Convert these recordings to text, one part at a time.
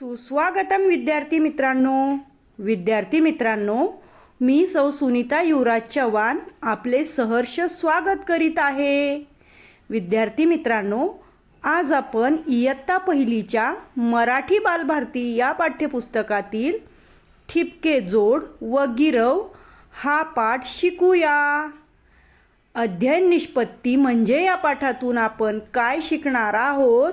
सुस्वागतम विद्यार्थी मित्रांनो. विद्यार्थी मित्रांनो मी सौ सुनीता युवराज चव्हाण आपले सहर्ष स्वागत करीत आहे. विद्यार्थी मित्रांनो आज आपण इयत्ता पहिलीच्या मराठी बालभारती या पाठ्यपुस्तकातील ठिपके जोड व गिरव हा पाठ शिकूया. अध्ययन निष्पत्ती म्हणजे या पाठातून आपण काय शिकणार आहोत?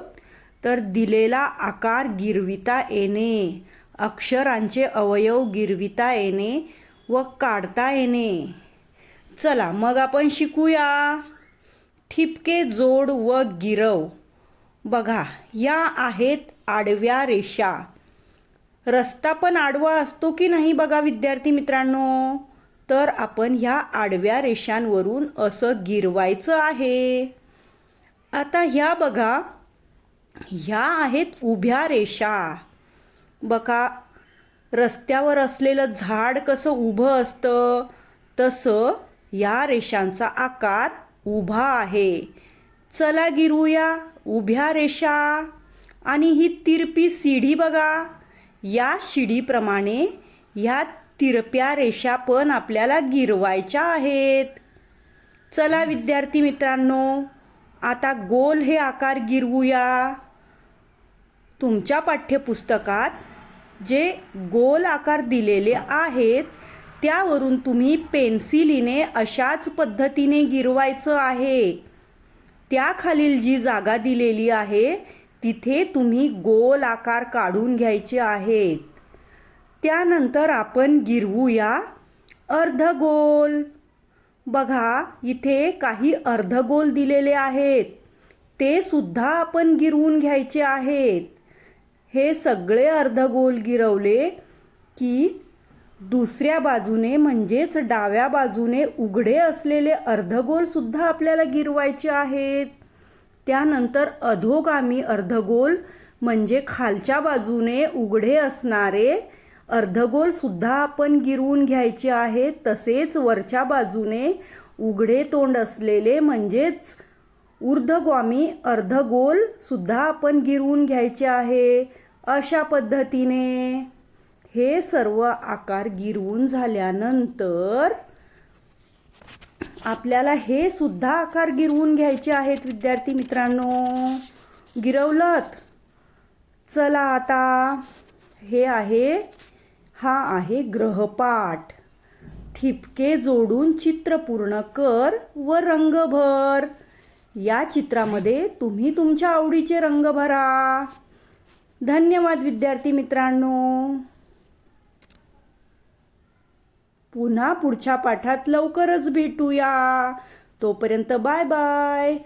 तर दिलेला आकार गिरविता येणे अक्षरांचे अवयव गिरविता येणे व काढता येणे. चला मग आपण शिकूया. ठिपके जोड व गिरव. बघा या आहेत आडव्या रेषा. रस्ता पण आडवा असतो की नाही बघा विद्यार्थी मित्रांनो? तर आपण ह्या आडव्या रेषांवरून असं गिरवायचं आहे. आता ह्या बघा ह्या आहेत उभ्या रेषा. बघा रस्त्यावर असलेलं झाड कसं उभं असतं तसं या रेषांचा आकार उभा आहे. चला गिरूया उभ्या रेषा. आणि ही तिरपी शिडी बघा. या शिडीप्रमाणे ह्या तिरप्या रेषा पण आपल्याला गिरवायच्या आहेत. चला विद्यार्थी मित्रांनो आता गोल हे आकार गिरवूया. तुमच्या पाठ्यपुस्तकात जे गोल आकार दिलेले आहेत त्यावरून तुम्ही पेन्सिलीने अशाच पद्धतीने गिरवायचं आहे. त्याखालील जी जागा दिलेली आहे तिथे तुम्ही गोल आकार काढून घ्यायचे आहेत. त्यानंतर आपण गिरवूया अर्धगोल बघा इथे काही अर्धगोल दिलेले आहेत. ते सुद्धा आपण गिरवून घ्यायचे आहेत. हे सगळे अर्धगोल गिरवले की दुसऱ्या बाजूने म्हणजेच डाव्या बाजूने उघडे असलेले अर्धगोलसुद्धा आपल्याला गिरवायचे आहेत. त्यानंतर अधोगामी अर्धगोल म्हणजे खालच्या बाजूने उघडे असणारे अर्धगोलसुद्धा आपण गिरवून घ्यायचे आहेत. तसेच वरच्या बाजूने उघडे तोंड असलेले म्हणजेच अर्धगोल सुद्धा आपण गिरवून घ्यायचे आहे. अशा पद्धतीने हे सर्व आकार गिरवून झाल्यानंतर आपल्याला हे सुद्धा आकार गिरवून घ्यायचे आहेत विद्यार्थी मित्रांनो. गिरवलत. चला आता हे आहे हा आहे ग्रहपाठ. ठिपके जोडून चित्र पूर्ण कर व रंग भर या चित्रामध्ये तुम्ही तुमच्या आवडीचे रंग भरा. धन्यवाद विद्यार्थी मित्रांनो. पुन्हा पुढच्या पाठात लवकरच भेटूया. तोपर्यंत बाय बाय.